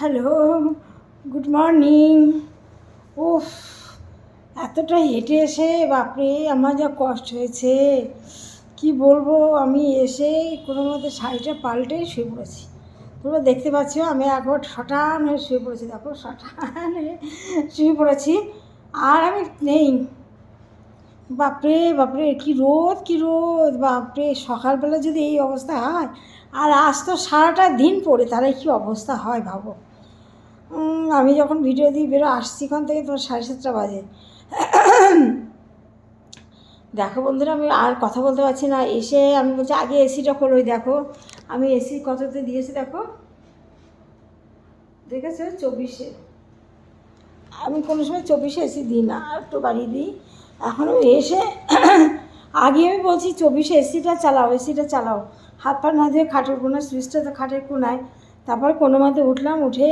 Hello, good morning. উফ, এতটা হেঁটে এসে, বাপরে, আমার যা কষ্ট হয়েছে। কি বলব, আমি এসে কোনো মতে শাড়িটা পাল্টে শুয়ে পড়েছি। তোমরা দেখতে পাচ্ছ, আমি একবার শটান হয়ে শুয়ে পড়েছি, দেখো, শটান হয়ে শুয়ে পড়েছি। আর আমি নেই। বাপরে বাপরে, কি রোদ কি রোদ। বাপরে, সকালবেলা যদি এই অবস্থা হয়, আর আজ তো সারাটা দিন পড়ে, তাহলে কি অবস্থা হয় ভাবো? আমি যখন ভিডিও দিয়ে বেরো, আসছি ওখান থেকে তোমার সাড়ে সাতটা বাজে। দেখো বন্ধুরা, আমি আর কথা বলতে পারছি না। এসে আমি বলছি, আগে এসিটা খোলোই, দেখো। আমি এসি কততে দিয়েছি, দেখো। দেখেছ? চব্বিশে। আমি কোনো সময় চব্বিশে এসি দিই না, আর একটু বাড়িয়ে দিই। এখন এসে, আগে আমি বলছি, চব্বিশে এসিটা চালাও এসিটা চালাও। হাত পা না দিয়ে খাটের কোনায়, সুইচটা তো খাটের কোনায়। তারপর কোনো মতে উঠলাম, উঠে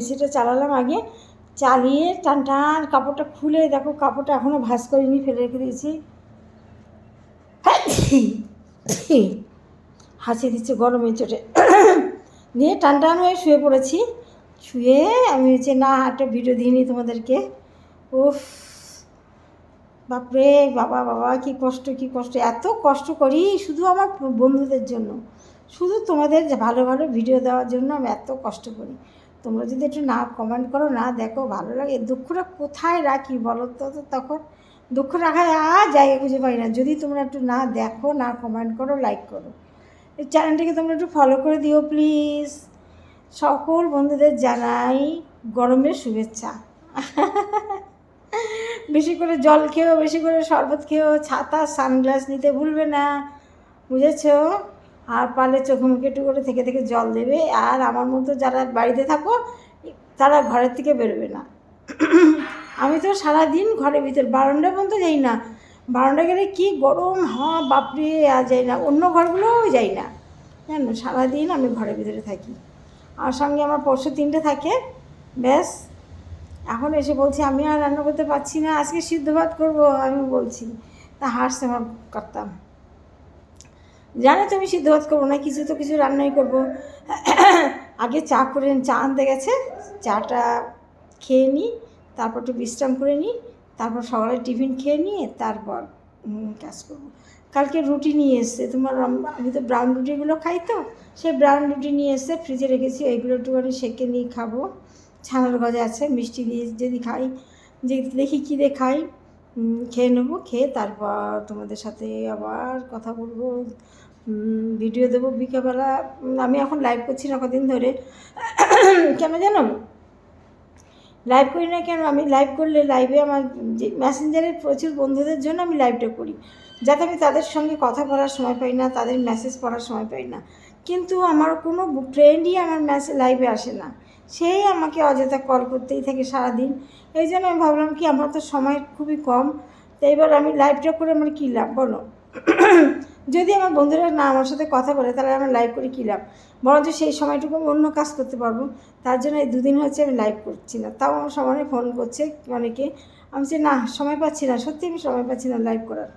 এসিটা চালালাম আগে। চালিয়ে টান টান কাপড়টা খুলে দেখো কাপড়টা এখনও ভাঁজ করিনি, ফেলে রেখে দিয়েছি। হাসি দিচ্ছে গরমের চোটে। দিয়ে টান টান হয়ে শুয়ে পড়েছি। শুয়ে আমি হচ্ছে না, একটা ভিডিও দিইনি তোমাদেরকে। উফ, বাপরে, বাবা বাবা, কি কষ্ট কি কষ্ট। এত কষ্ট করি শুধু আমার বন্ধুদের জন্য। শুধু তোমাদের ভালো ভালো ভিডিও দেওয়ার জন্য আমি এত কষ্ট করি। তোমরা যদি একটু না কমেন্ট করো, না দেখো, ভালো লাগে। দুঃখটা কোথায় রাখি বলো তো তো তখন? দুঃখ রাখায় আর জায়গা খুঁজে পাই না। যদি তোমরা একটু না দেখো, না কমেন্ট করো লাইক করো। এই চ্যানেলটিকে তোমরা একটু ফলো করে দিও প্লিজ সকল বন্ধুদের জানাই গরমের শুভেচ্ছা। বেশি করে জল খেও বেশি করে শরবত খেও ছাতা, সানগ্লাস নিতে ভুলবে না। বুঝেছ? আর পারলে চোখে মুখে একটু করে থেকে থেকে জল দেবে। আর আমার মতো যারা বাড়িতে থাকো, তারা ঘরের থেকে বেরোবে না। আমি তো সারাদিন ঘরের ভিতর, বারান্দা পর্যন্ত যাই না। বারান্দা গেলে কি গরম হওয়া বাপরে, আর যাই না। অন্য ঘরগুলোও যাই না। জানো, সারাদিন আমি ঘরের ভিতরে থাকি। আর সঙ্গে আমার পরশু তিনটে থাকে। ব্যাস। এখন এসে বলছি, আমি আর রান্না করতে পারছি না। আজকে সিদ্ধ ভাত করব। আমি বলছি, তা হাসতে আমার করতাম জানো তো আমি সিদ্ধ ভাত করব না, কিছু তো কিছু রান্নাই করব। আগে চা করে চা আনতে গেছে, চাটা খেয়ে নিই তারপর একটু বিশ্রাম করে নিই তারপর সকালে টিফিন খেয়ে নিয়ে তারপর কাজ করব। কালকে রুটি নিয়ে এসছে, তোমার আমি তো ব্রাউন রুটিগুলো খাই তো, সেই ব্রাউন রুটি নিয়ে এসছে ফ্রিজে রেখেছি ওইগুলো একটুখানি সেঁকে নিয়ে খাব। ছানার গজা আছে, মিষ্টি দিয়ে যদি খাই, যে দেখি কী দিয়ে খাই। খেয়ে নেব, খেয়ে তারপর তোমাদের সাথে আবার কথা বলব। ভিডিও দেবো বিকেলবেলা। আমি এখন লাইভ করছি না কদিন ধরে। কেন জানো? লাইভ করি না কেন? আমি লাইভ করলে লাইভে আমার যে মেসেঞ্জারের প্রচুর বন্ধুদের জন্য আমি লাইভটা করি। যাতে আমি তাদের সঙ্গে কথা বলার সময় পাই না, তাদের মেসেজ পড়ার সময় পাই না। কিন্তু আমার কোনো ফ্রেন্ডই আমার মেসেজ লাইভে আসে না। সেই আমাকে অযথা কল করতেই থাকে সারাদিন। এই জন্য আমি ভাবলাম কি, আমার তো সময় খুবই কম। তো এবার আমি লাইভটা করে আমার কী লাভ বলো? যদি আমার বন্ধুরা না আমার সাথে কথা বলে, তাহলে আমার লাইভ করে কী লাভ? বরঞ্চ সেই সময়টুকু আমি অন্য কাজ করতে পারব। তার জন্য এই দুদিন হচ্ছে আমি লাইভ করছি না। তাও আমার সমানে ফোন করছে অনেকে আমি যে না, সময় পাচ্ছি না। সত্যি আমি সময় পাচ্ছি না লাইভ করার।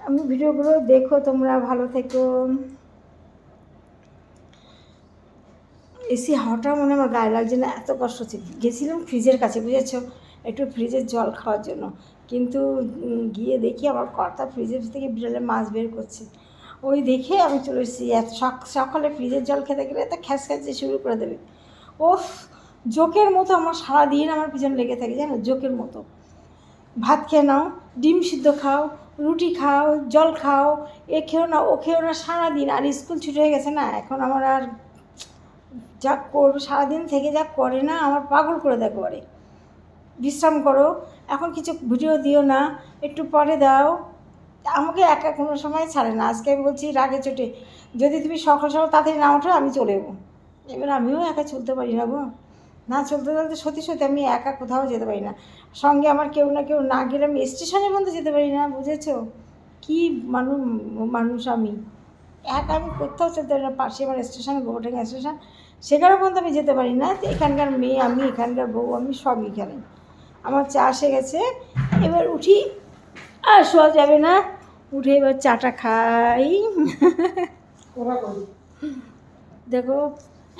আমি ভিডিওগুলো দেখো তোমরা, ভালো থেকো। এসি হাওয়াটা মনে আমার গায়ে লাগছে না, এত কষ্ট হচ্ছে। গেছিলাম ফ্রিজের কাছে, বুঝেছ? একটু ফ্রিজের জল খাওয়ার জন্য। কিন্তু গিয়ে দেখি আমার কর্তা ফ্রিজের থেকে বিড়ালে মাছ বের করছে। ওই দেখে আমি চলে এসেছি। এত সক- সকালে ফ্রিজের জল খেতে গেলে তো খ্যাস খ্যাসে শুরু করে দেবে। ওফ জোকের মতো আমার সারাদিন আমার পিছনে লেগে থাকে, জানো, জোকের মতো। ভাত খেয়ে নাও, ডিম সিদ্ধ খাও, রুটি খাও, জল খাও, এ খেও না, ও খেও না, সারাদিন। আর স্কুল ছুটি হয়ে গেছে না, এখন আমার আর যা করবে, সারাদিন থেকে যা করে না, আমার পাগল করে দেয় করে বিশ্রাম করো, এখন কিছু ভিডিও দিও না, একটু পরে দাও। আমাকে একা কোনো সময় ছাড়ে না। আজকে আমি বলছি, রাগে চোটে, যদি তুমি সকাল সকাল তাড়াতাড়ি না ওঠো, আমি চলে যাব। এবার আমিও একা চলতে পারি না গো। না চলতে চলতে সত্যি সত্যি আমি একা কোথাও যেতে পারি না। সঙ্গে আমার কেউ না কেউ না গেলে আমি স্টেশনে পর্যন্ত যেতে পারি না, বুঝেছ? কী মানুষ মানুষ আমি? একা আমি কোথাও চলতে পারি না। পাশে আমার স্টেশন, গোবরডাঙ্গা স্টেশন। সেখানে পর্যন্ত আমি যেতে পারি না। এখানকার মেয়ে, আমি, এখানকার বউ, আমি সব এখানে। আমার চা এসে গেছে। এবার উঠি। আর শোয়া যাবে না। উঠে এবার চাটা খাই। দেখো,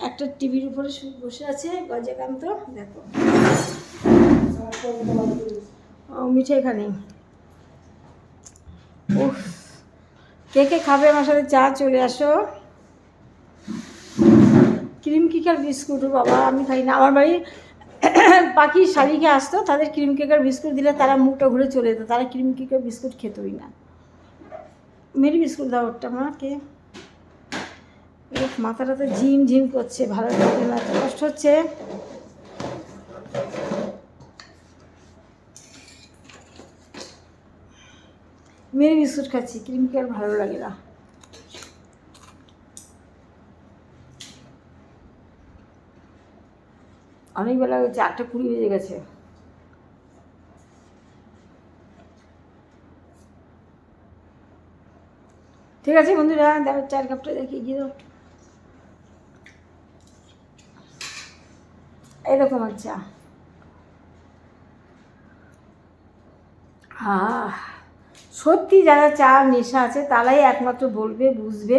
একটা টিভির উপরে বসে আছে গজকান্ত। দেখো। ও, মিঠে এখানে। উফ, কে কে খাবে আমার সাথে? চা চলে আসো। কেকার বিস্কুট বাবা, আমি খাই না। আমার বাড়ি পাখি শালিকে আসতো, তাদের ক্রিম কেকার বিস্কুট দিলে তারা মুখটা ঘুরে চলে যেত। তারা ক্রিম কেকার বিস্কুট খেতই না। মেরি বিস্কুট দাও ওটা আমাকে মাথাটা তো ঝিম ঝিম করছে, ভালো লাগছে না, এত কষ্ট হচ্ছে। মেরি বিস্কুট খাচ্ছি ক্রিম কেকার ভালো লাগে না। অনেক বেলা হয়েছে আটটা কুড়ি বেজে গেছে। ঠিক আছে বন্ধুরা, দেখো চার কাপটা দেখি গিয়ে এরকম আচ্ছা হ্যাঁ সত্যি যারা চা নেশা আছে, তারাই একমাত্র বলবে, বুঝবে।